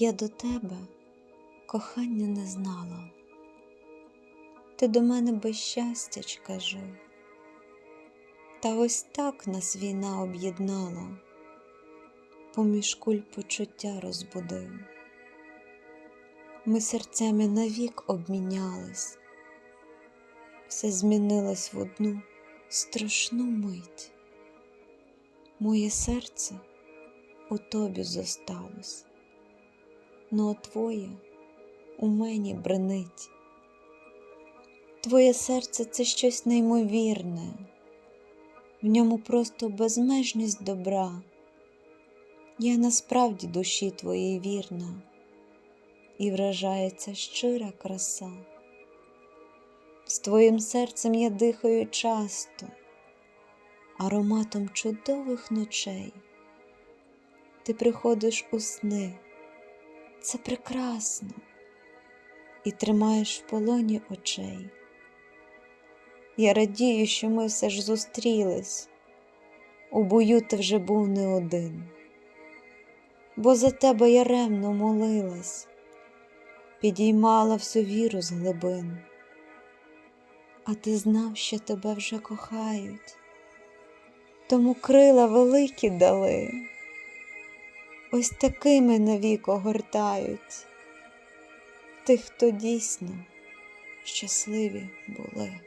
Я до тебе кохання не знала, ти до мене без щастячка жив, та ось так нас війна об'єднала, поміж куль почуття розбудив. Ми серцями навік обмінялись, все змінилось в одну страшну мить. Моє серце у тобі зосталось, но твоє у мені бренить. Твоє серце це щось неймовірне, в ньому просто безмежність добра. Я насправді душі твоїй вірна, і вражається щира краса. З твоїм серцем я дихаю часто, ароматом чудових ночей. Ти приходиш у сни, це прекрасно, і тримаєш в полоні очей. Я радію, що ми все ж зустрілись, у бою ти вже був не один, бо за тебе я ревно молилась, підіймала всю віру з глибин, а ти знав, що тебе вже кохають, тому крила великі дали, ось такими навік огортають тих, хто дійсно щасливі були.